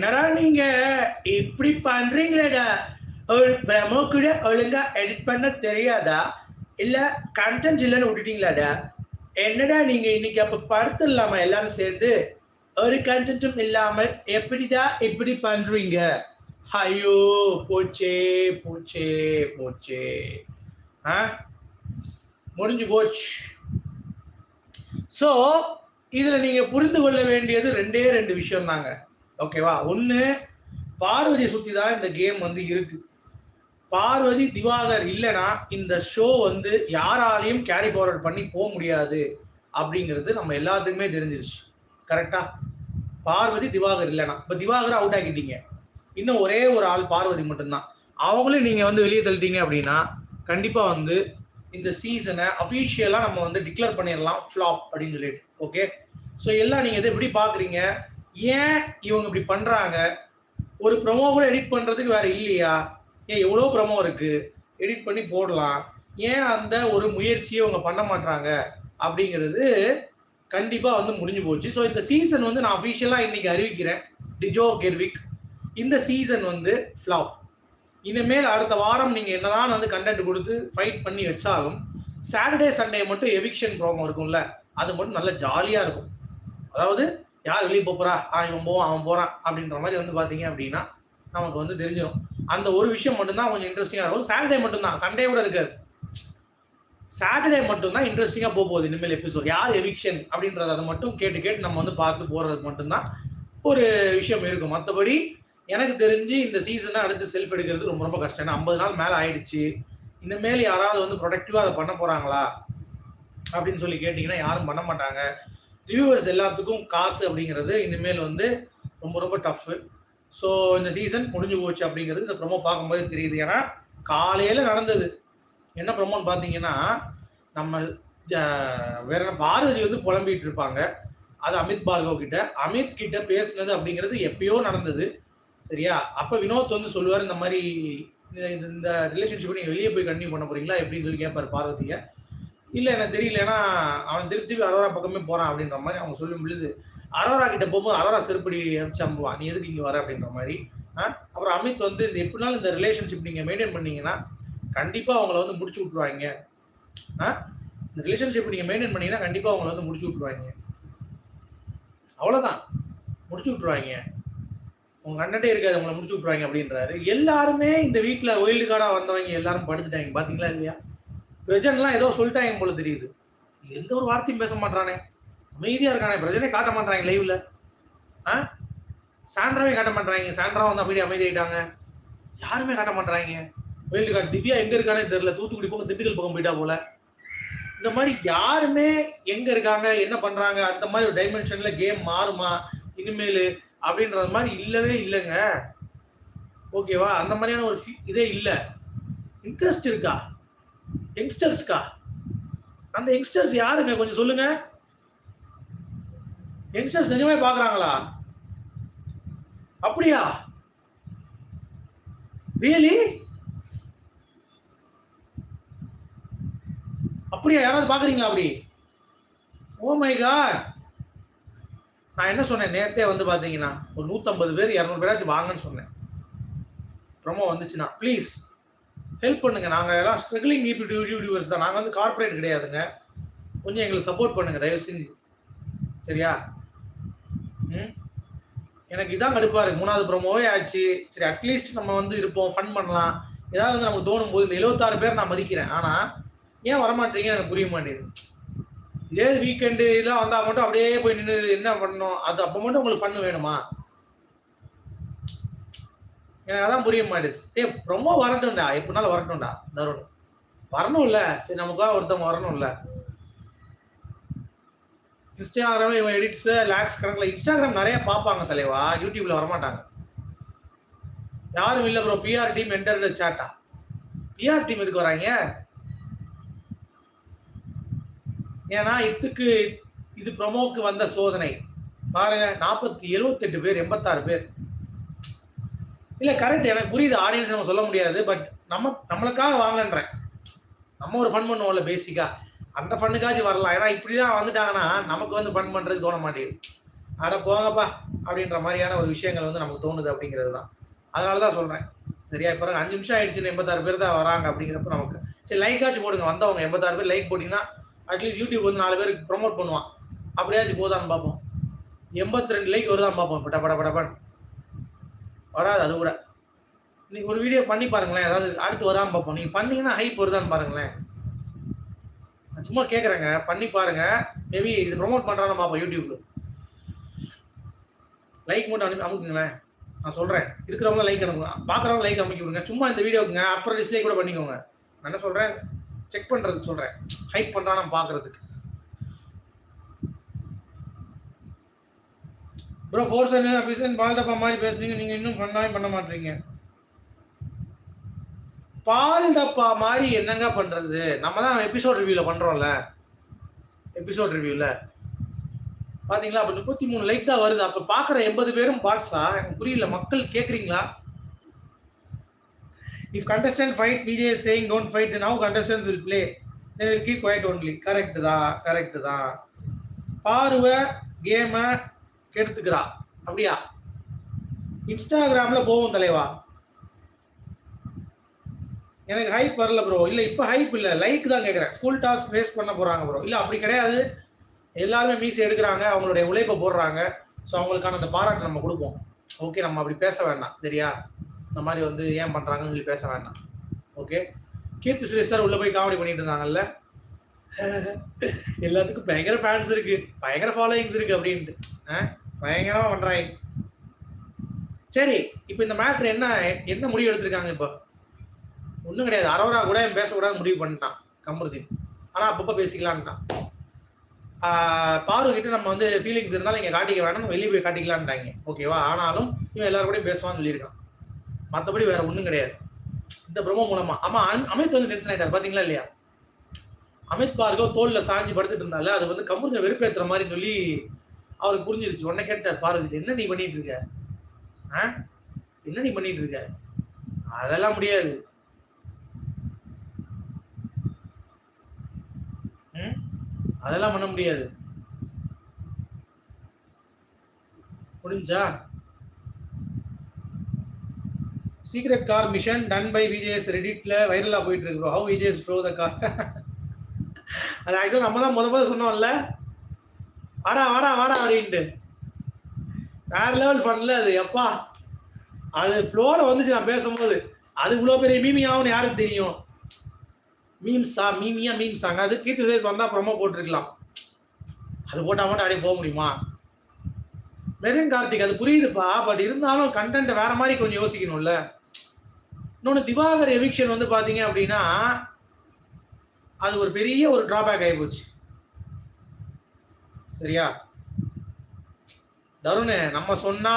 என்னடா நீங்க இப்படி பண்றீங்களேடா? ஒரு ப்ரமோ கூட ஒழுங்கா எடிட் பண்ண தெரியாதா? இல்ல கண்டென்ட் இல்லைன்னு விட்டுட்டீங்களாடா? என்னடா நீங்க இன்னைக்கு அப்ப இல்லாம எல்லாரும் சேர்ந்து ஒரு கண்டென்ட்டும் இல்லாம எப்படிதான் இப்படி பண்றீங்க? ஐயோ போச்சே போச்சே போச்சே. ஆ? முடிஞ்சு போச்சு. ஸோ இதில் நீங்கள் புரிந்து கொள்ள வேண்டியது ரெண்டே ரெண்டு விஷயம் தாங்க ஓகேவா ஒன்று பார்வதியை சுற்றி தான் இந்த கேம் வந்து இருக்கு. பார்வதி திவாகர் இல்லைன்னா இந்த ஷோ வந்து யாராலையும் கேரி ஃபார்வர்ட் பண்ணி போக முடியாது அப்படிங்கிறது நம்ம எல்லாத்துக்குமே தெரிஞ்சிருச்சு. கரெக்டா பார்வதி திவாகர் இல்லைனா இப்போ திவாகர் அவுட் ஆக்கிட்டீங்க. இன்னும் ஒரே ஒரு ஆள் பார்வதி மட்டும்தான். அவங்களும் நீங்கள் வந்து வெளியே தள்ளிட்டீங்க அப்படின்னா கண்டிப்பாக வந்து இந்த சீசனை அஃபீஷியலாக நம்ம வந்து டிக்ளேர் பண்ணிடலாம் ஃப்ளாப் அப்படின்னு சொல்லிட்டு. ஓகே ஸோ எல்லாம் நீங்கள் இதை எப்படி பார்க்குறீங்க ஏன் இவங்க இப்படி பண்ணுறாங்க ஒரு ப்ரொமோ கூட எடிட் பண்ணுறதுக்கு வேற இல்லையா? ஏன் எவ்வளோ ப்ரொமோ இருக்குது எடிட் பண்ணி போடலாம். ஏன் அந்த ஒரு முயற்சியை அவங்க பண்ண மாட்டாங்க அப்படிங்கிறது கண்டிப்பாக வந்து முடிஞ்சு போச்சு. ஸோ இந்த சீசன் வந்து நான் அஃபிஷியலாக இன்னைக்கு அறிவிக்கிறேன். டிஜோ கெர்விக் இந்த சீசன் வந்து ஃப்ளாப் இனிமேல் அடுத்த வாரம் நீங்கள் என்னதான் வந்து கண்டென்ட் கொடுத்து ஃபைட் பண்ணி வச்சாலும் சாட்டர்டே சண்டே மட்டும் எவிக்ஷன் ப்ரோமோ இருக்கும்ல. அது மட்டும் நல்ல ஜாலியாக இருக்கும். அதாவது யார் வெளியே போகிறா ஆ இவன் போவான் அவன் போகிறான் அப்படின்ற மாதிரி வந்து பார்த்தீங்க அப்படின்னா நமக்கு வந்து தெரிஞ்சிடும் அந்த ஒரு விஷயம் மட்டும்தான் கொஞ்சம் இன்ட்ரெஸ்டிங்காக இருக்கும். சாட்டர்டே மட்டும்தான். சண்டே கூட இருக்காது. சாட்டர்டே மட்டும்தான் இன்ட்ரெஸ்டிங்காக போக போகுது இனிமேல் எபிசோட் யார் எவிக்ஷன் அப்படின்றத அதை மட்டும் கேட்டு கேட்டு நம்ம வந்து பார்த்து போகிறது மட்டும்தான் ஒரு விஷயம் இருக்கும். மற்றபடி எனக்கு தெரிஞ்சு இந்த சீசனை அடுத்து செல்ஃப் எடுக்கிறது ரொம்ப ரொம்ப கஷ்டம். ஏன்னா ஐம்பது நாள் மேலே ஆயிடுச்சு. இனிமேல் யாராவது வந்து ப்ரொடக்டிவாக அதை பண்ண போகிறாங்களா அப்படின்னு சொல்லி கேட்டிங்கன்னா யாரும் பண்ண மாட்டாங்க. ரிவ்யூவர்ஸ் எல்லாத்துக்கும் காசு அப்படிங்கிறது இனிமேல் வந்து ரொம்ப ரொம்ப டஃப்பு ஸோ இந்த சீசன் முடிஞ்சு போச்சு அப்படிங்கிறது இந்த ப்ரொமோ பார்க்கும்போது தெரியுது. ஏன்னா காலையில் நடந்தது. என்ன ப்ரொமோன்னு பார்த்தீங்கன்னா நம்ம வேற பாரதி வந்து புலம்பிட்டு இருப்பாங்க. அது அமித் பார்கவ் கிட்ட. அமித் கிட்ட பேசுனது அப்படிங்கிறது எப்பயோ நடந்தது. சரியா? அப்போ வினோத் வந்து சொல்லுவார் இந்த மாதிரி இந்த- இந்த- ரிலேஷன்ஷிப்பை நீங்கள் வெளியே போய் கண்டினியூ பண்ண போறீங்களா? எப்படின்னு சொல்லி கேட்பாரு பார்வதியை. இல்லை எனக்கு தெரியல. ஏன்னா அவன் திருப்பி திருப்பி அரோரா பக்கமே போகிறான் அப்படின்ற மாதிரி அவங்க சொல்லும் பொழுது அரோரா கிட்ட போகும்போது அரோரா செருப்படி அடிச்சு அம்புவான் நீ எதுக்கு இங்கே வர? அப்படின்ற மாதிரி. ஆ? அப்புறம் அமித் வந்து இந்த எப்படினாலும் இந்த ரிலேஷன்ஷிப் நீங்கள் மெயின்டைன் பண்ணீங்கன்னா கண்டிப்பாக அவங்கள வந்து முடிச்சு விட்ருவாங்க ஆ? இந்த ரிலேஷன்ஷிப் நீங்கள் மெயின்டைன் பண்ணீங்கன்னா கண்டிப்பாக அவங்கள வந்து முடிச்சு விட்ருவாங்க அவ்வளோதான் முடிச்சு விட்ருவாங்க உங்க கண்டே இருக்காது உங்களை முடிச்சு விட்ருவாங்க அப்படின்றாரு. எல்லாருமே இந்த வீட்டில் ஒயில்டு கார்டாக வந்தவங்க எல்லாரும் படுத்துட்டாங்க. பார்த்தீங்களா இல்லையா? பிரஜன்லாம் ஏதோ சொல்லிட்டாங்க போல தெரியுது. எந்த ஒரு வார்த்தையும் பேச மாட்டானே அமைதியாக இருக்கானே. பிரஜனே காட்ட மாட்டாங்க லைவ்ல ஆ? சாண்ட்ராவே காட்ட மாட்டாங்க சாண்ட்ரா வந்து அப்படியே அமைதியாயிட்டாங்க. யாருமே காட்ட மாட்டாங்க ஒயில்டு கார்டு திவ்யா எங்க இருக்கானே தெரியல. தூத்துக்குடி பக்கம் திண்டுக்கல் பக்கம் போயிட்டா போல. இந்த மாதிரி யாருமே எங்க இருக்காங்க? என்ன பண்றாங்க? அந்த மாதிரி ஒரு டைமென்ஷன்ல கேம் மாறுமா? இனிமேல் அப்படின்றது மாதிரி இல்லவே இல்லைங்க. ஓகேவா அந்த மாதிரியான ஒரு இதே இல்லை. இன்ட்ரெஸ்ட் இருக்கா? யங்ஸ்டர்ஸ்க்கா அந்த யங்ஸ்டர்ஸ் யாருங்க? கொஞ்சம் சொல்லுங்க. யங்ஸ்டர்ஸ் நிஜமே பாக்குறாங்களா? அப்படியா? ரியலி அப்படியா? யாராவது பாக்குறீங்களா அப்படி? ஓ மை காட் நான் என்ன சொன்னேன்? நேத்தே வந்து பாத்தீங்கன்னா ஒரு நூத்தம்பது பேர் இரநூறு பேராச்சும் வாங்கன்னு சொன்னேன். ப்ரொமோ வந்துச்சுன்னா. ப்ளீஸ் ஹெல்ப் பண்ணுங்க. நாங்க எல்லாம் ஸ்ட்ரகிளிங் யூடியூபர்ஸ் தான். நாங்க வந்து கார்பரேட் கிடையாதுங்க. கொஞ்சம் எங்களுக்கு சப்போர்ட் பண்ணுங்க. தயவு செஞ்சு. சரியா? ம்? எனக்கு இதான் கடுப்பா இருக்கு. மூணாவது ப்ரோமோவே ஆச்சு. சரி அட்லீஸ்ட் நம்ம வந்து இருப்போம். ஃபன் பண்ணலாம். ஏதாவது வந்து நமக்கு தோணும் போது இந்த எழுபத்தாறு பேர் நான் மதிக்கிறேன். ஆனா ஏன் வரமாட்டீங்க எனக்கு புரிய மாட்டேங்குது. இதே வீக்கெண்டு இதெல்லாம் வந்தா மட்டும் அப்படியே போய் நின்று என்ன பண்ணணும்? அது அப்போ மட்டும் உங்களுக்கு ஃபன் வேணுமா? எனக்கு அதான் புரிய மாட்டேது. ஏ ரொம்ப வரட்டும்டா. எப்படினாலும் வரட்டும்டா தருண். வரணும் இல்லை சரி நமக்காக ஒருத்தவங்க வரணும் இல்லை இன்ஸ்டாகிராம் இவன் எடிட்ஸ் லேக்ஸ் கணக்கில் இன்ஸ்டாகிராம் நிறைய பார்ப்பாங்க தலைவா. யூடியூப்ல வரமாட்டாங்க. யாரும் இல்லை ப்ரோ பிஆர் டீம் என்டர் சாட்டா பிஆர் டீம் எதுக்கு வராங்க? ஏன்னா இதுக்கு இது ப்ரொமோக்கு வந்த சோதனை. பாருங்க நாற்பத்தி எழுபத்தெட்டு பேர் எண்பத்தாறு பேர். இல்ல கரெக்ட் எனக்கு புரியுது ஆடியன்ஸ் நம்ம சொல்ல முடியாது பட் நம்ம நம்மளுக்காக வாங்கன்றேன். நம்ம ஒரு ஃபன் பண்ணுவோம்ல பேசிக்கா அந்த ஃபண்ணுக்காச்சும் வரலாம். ஏன்னா இப்படிதான் வந்துட்டாங்கன்னா நமக்கு வந்து ஃபன் பண்றதுக்கு தோண மாட்டேங்குது. அட போங்கப்பா அப்படின்ற மாதிரியான ஒரு விஷயங்கள் வந்து நமக்கு தோணுது அப்படிங்கிறது தான். அதனால தான் சொல்கிறேன் சரியா? இப்போ அஞ்சு நிமிஷம் ஆயிடுச்சுன்னு எண்பத்தாறு பேர் தான் வராங்க அப்படிங்கிறப்ப நமக்கு சரி லைக்காச்சும் போடுங்க. வந்தவங்க எண்பத்தாறு பேர் லைக் போட்டிங்கன்னா அட்லீஸ்ட் யூடியூப் வந்து நாலு பேருக்கு ப்ரொமோட் பண்ணுவான். அப்படியாச்சும் போதான்னு பார்ப்போம். எண்பத்தி ரெண்டு லைக் வருதான் பார்ப்போம். பட பட படப்பன் வராது அது கூட. நீங்கள் ஒரு வீடியோ பண்ணி பாருங்களேன். அதாவது அடுத்து வராமல் பார்ப்போம். நீங்கள் பண்ணீங்கன்னா ஹைப் வருதான்னு பாருங்களேன். நான் சும்மா கேட்குறேங்க பண்ணி பாருங்க. மேபி இது ப்ரொமோட் பண்ணுறான்னு பார்ப்போம் யூடியூப்ல லைக் மட்டும் அனுப்பி அமுக்குங்களேன். நான் சொல்கிறேன் இருக்கிறவங்க லைக் அனுப்புங்க. பார்க்குறவங்க லைக் அமைக்க விடுங்க. சும்மா இந்த வீடியோக்குங்க. அப்புறம் டிஸ்ப்ளே கூட பண்ணிக்கோங்க. நான் என்ன சொல்கிறேன் செக் பண்ணுறதுக்கு சொல்கிறேன் ஹைப் பண்ணுறான்னு பார்க்குறதுக்கு. ப்ரோ ஃபோர் செவன் பிசன் பால் டப்பா மாதிரி பேசுனீங்க. நீங்கள் இன்னும் ஃபன்னாவே பண்ண மாட்டீங்க. பால் டப்பா மாதிரி என்னங்க பண்றது? நம்ம தான் எபிசோட் ரிவ்யூல பண்றோம்ல. எபிசோட் ரிவ்யூல பாத்தீங்களா? அப்ப முப்பத்தி மூணு லைக் தான் வருது. அப்ப பாக்குற எண்பது பேரும் பாட்ஸா எனக்கு புரியல. மக்கள் கேக்குறீங்களா? If contestant fight Vijay saying don't fight now contestants will play then will keep quiet only correct தான். கரெக்ட் தான். பார்வை கேமை கெடுத்துக்கிறா. அப்படியா? இன்ஸ்டாகிராம்ல போகும் தலைவா. எனக்கு ஹைப் வரல ப்ரோ இல்ல இப்ப ஹைப் இல்ல. லைக் தான் கேக்குறேன். ஃபுல் டாஸ்க் வேஸ்ட் பண்ண போறாங்க ப்ரோ இல்ல அப்படி கிடையாது. எல்லாருமே மீசி எடுக்கிறாங்க. அவங்களுடைய உழைப்பை போடுறாங்க. ஸோ அவங்களுக்கான அந்த பாராட்டு நம்ம கொடுப்போம். ஓகே நம்ம அப்படி பேச வேண்டாம். சரியா? இந்த மாதிரி வந்து ஏன் பண்ணுறாங்கன்னு சொல்லி பேச வேண்டாம். ஓகே கீர்த்தி சுரேஷ் சார் உள்ளே போய் காமெடி பண்ணிட்டு இருந்தாங்கல்ல? எல்லாத்துக்கும் பயங்கர ஃபேன்ஸ் இருக்கு. பயங்கர ஃபாலோயிங்ஸ் இருக்கு அப்படின்ட்டு. ஆ? பயங்கரமா பண்றாங்க சரி இப்போ இந்த மேட்ரு என்ன என்ன முடிவு எடுத்திருக்காங்க இப்போ? ஒன்றும் கிடையாது. அரோரா கூட என் பேசக்கூடாது முடிவு பண்ணிட்டான் கமருதீன் ஆனால் அப்பப்போ பேசிக்கலான்ட்டான். பாரு கிட்ட நம்ம வந்து ஃபீலிங்ஸ் இருந்தாலும் இங்கே காட்டிக்க வேணாம் வெளியே போய் காட்டிக்கலான்ட்டாங்க. ஓகேவா ஆனாலும் இவன் எல்லாரும் கூட பேசுவான்னு சொல்லியிருக்கான். மற்றபடி வேற ஒன்றும் கிடையாது. இந்த பிரம்ம மூலமா. ஆமா அமித் வந்து டென்ஷன் ஆயிட்டார் பாத்தீங்களா இல்லையா? அமித் பார்கவ் தோல்ல சாஞ்சி படுத்துட்டு இருந்தால அது வந்து கமுருங்க வெறுப்பேற்றுற மாதிரி சொல்லி அவருக்கு புரிஞ்சிருச்சு. உடனே கேட்டார் பாருங்க என்ன நீ பண்ணிட்டு இருக்க? ஆ? என்ன நீ பண்ணிட்டு இருக்க? அதெல்லாம் முடியாது. ம்? அதெல்லாம் பண்ண முடியாது. முடிஞ்சா secret car mission done by VJS ரெடிட்ல வைரலா போயிட்டு இருக்கு bro how VJS bro the car அது ஆக்சுவலாக நம்ம தான் முத முத சொன்னோம்ல? வாடா வாடா வாடா அப்படின்ட்டு. வேற லெவல் பண்ணல அது எப்பா. அது ஃப்ளோல வந்துச்சு நான் பேசும்போது. அது இவ்வளோ பெரிய மீமி ஆகும்னு யாருக்கு தெரியும்? மீம்ஸா மீமியா மீம்ஸாங்க அது கீர்த்தி சுரேஷ் வந்தால் ப்ரொமோ போட்டிருக்கலாம். அது போட்டால் மட்டும் அப்படியே போக முடியுமா? மெரின் கார்த்திக் அது புரியுதுப்பா பட் இருந்தாலும் கண்டென்ட் வேற மாதிரி கொஞ்சம் யோசிக்கணும்ல. இன்னொன்று திவாகர் எவிக்ஷன் வந்து பார்த்தீங்க அப்படின்னா அது ஒரு பெரிய ஒரு டிராபேக் ஆகி போச்சு. சரியா? தருண் நம்ம சொன்னா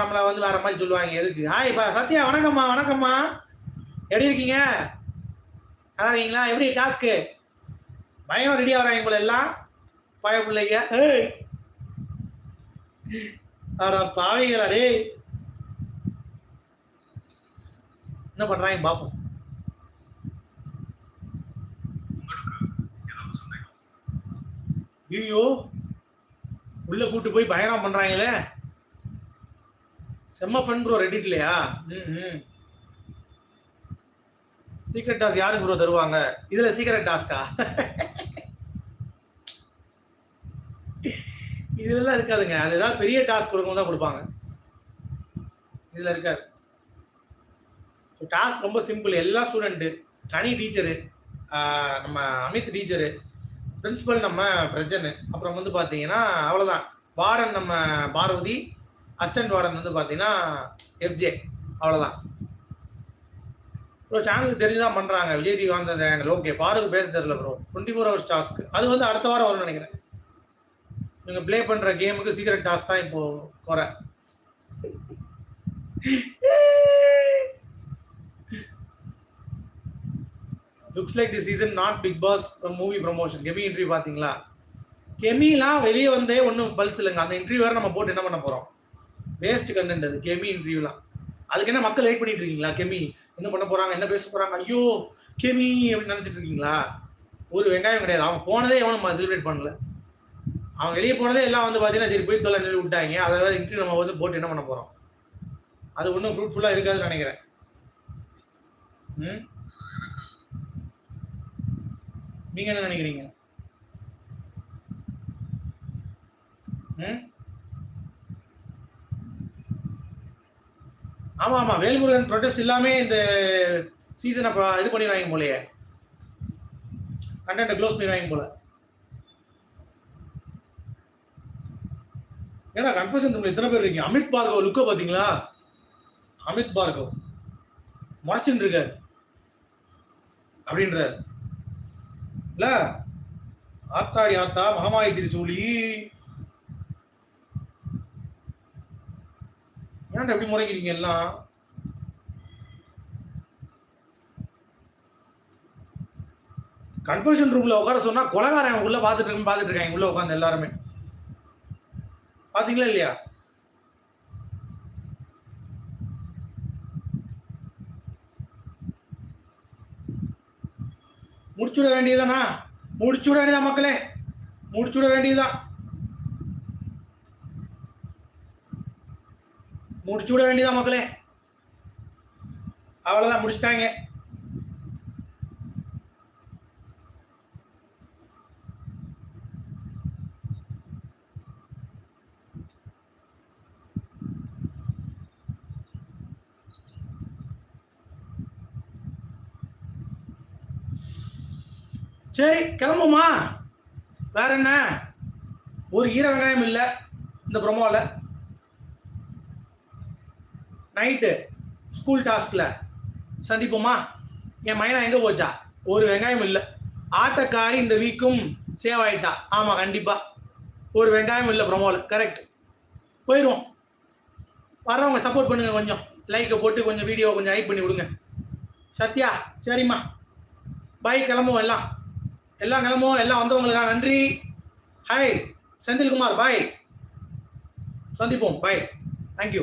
நம்மளை வந்து வேற மாதிரி சொல்லுவாங்க. எதுக்கு? ஹாய் இப்போ சத்யா வணக்கம்மா வணக்கம்மா. எப்படி இருக்கீங்க? நல்லா இருக்கீங்களா? எப்படி டாஸ்க்கு பயம் ரெடியாக வராங்க போல எல்லாம். பய பிள்ளைங்க. ஏய். அடா பாவிங்களா என்ன பண்ணுறாங்க பார்ப்போம் ஐயோ உள்ள கூட்டு போய் பயங்கரம் பண்றாங்களே. செம்ம ஃபன் ப்ரோ ரெடிட்லையா ம் சீக்ரெட் டாஸ்க் யாருக்கு ப்ரோ தருவாங்க? இதுல சீக்ரெட் டாஸ்கா இதுலலாம் இருக்காதுங்க. அது ஏதாவது பெரிய டாஸ்க் கொடுக்கணும் தான் கொடுப்பாங்க. இதுல இருக்காது. டாஸ்க் ரொம்ப சிம்பிள் எல்லா ஸ்டூடெண்ட்டு தனி டீச்சரு நம்ம அமித் டீச்சரு பிரின்சிபல் நம்ம பிரஜன். அப்புறம் வந்து பார்த்தீங்கன்னா அவ்வளோதான் வார்டன் நம்ம பார்வதி அசிஸ்டன்ட் வார்டன் வந்து பார்த்தீங்கன்னா எஃப்ஜே அவ்வளோதான் ப்ரோ சேனலுக்கு தெரிஞ்சுதான் பண்ணுறாங்க விஜய் டிவி வந்தது ஓகே பாருக்கு பேச தெரியல bro twenty four hours task அது வந்து அடுத்த வாரம் வரும்னு நினைக்கிறேன். நீங்கள் ப்ளே பண்ணுற கேமுக்கு சீக்கிரம் டாஸ்க் தான் இப்போ குறை. Looks like the season not Bigg Boss movie promotion Kemy interview பார்த்தீங்களா? கெமிலாம் வெளியே வந்தே ஒன்றும் பல்ஸ் இல்லைங்க. அந்த இன்டர்வியூ வேறு நம்ம போட்டு என்ன பண்ண போகிறோம் வேஸ்ட் கண்டென்ட் அது. கெமி இன்டர்வியூலாம் அதுக்கு என்ன மக்கள் வெயிட் பண்ணிட்டு இருக்கீங்களா? கெமி என்ன பண்ண போகிறாங்க என்ன பேச போகிறாங்க ஐயோ கெமி அப்படின்னு நினச்சிட்டு இருக்கீங்களா? ஒரு வெங்காயம் கிடையாது. அவன் போனதே எவனும் செலிப்ரேட் பண்ணல. அவன் வெளியே போனதே எல்லாம் வந்து பார்த்தீங்கன்னா சரி போய் தொலை நிறுத்தி விட்டாங்க. அதை வேறு இன்ட்ரி நம்ம வந்து போட்டு என்ன பண்ண போகிறோம் அது ஒன்றும் ஃப்ரூட்ஃபுல்லாக இருக்காதுன்னு நினைக்கிறேன். ம்? நீங்க என்ன நினைக்கிறீங்க? ம்? ஆமா ஆமா. வேல்முருகன் ப்ரொடெஸ்ட் எல்லாமே இந்த சீசனை இது பண்ணிடுவாங்க போலயே. கண்டென்ட் க்ளோஸ் பண்ணிடுவாங்க போல. ஏன்னா கன்ஃபர்ஷன் ரூம்ல எத்தனை பேர் இருக்கீங்க? அமித் பார்கவ் லுக்கோ பாத்தீங்களா அமித் பார்கவ். முறைச்சுட்டு இருக்காரு. அப்படின்றார். இல்ல? ஆத்தாடி ஆத்தா மகமாயி திரிசூலி. ஏன்டா எப்படி முறைக்கிறீங்க எல்லாம்? கன்ஃபியூஷன் ரூம்ல உட்கார சொன்னா கொலகாரன் உள்ள பாத்துட்டு இருக்கேன் பாத்துட்டு இருக்காங்க உள்ள உட்காந்து எல்லாருமே. பாத்தீங்களா இல்லையா? முடிச்சுட வேண்டியதானா முடிச்சுட வேண்டியதா மக்களே? முடிச்சுட வேண்டியதுதான் முடிச்சுட வேண்டியதா மக்களே? அவ்வளவுதான் முடிச்சிட்டாங்க. சரி கிளம்புமா? வேற என்ன? ஒரு ஈர வெங்காயம் இல்லை இந்த ப்ரொமோவில் நைட்டு ஸ்கூல் டாஸ்கில் சந்திப்போமா? என் மைனா எங்கே போச்சா? ஒரு வெங்காயம் இல்லை. ஆட்டக்காரி இந்த வீக்கும் சேவ் ஆயிட்டா. ஆமாம் கண்டிப்பாக ஒரு வெங்காயம் இல்லை ப்ரொமோவில் கரெக்ட் போயிடுவோம் வர்றவங்க சப்போர்ட் பண்ணுங்க கொஞ்சம். லைக்கை போட்டு கொஞ்சம் வீடியோ கொஞ்சம் ஹைப் பண்ணி விடுங்க சத்யா சரிம்மா. பை கிளம்புவோம் எல்லாம். எல்லா நிலமும் எல்லாம் வந்தவங்களுக்கு நன்றி. ஹாய் செந்தில்குமார் பாய் சந்திப்போம் பாய் தேங்க்யூ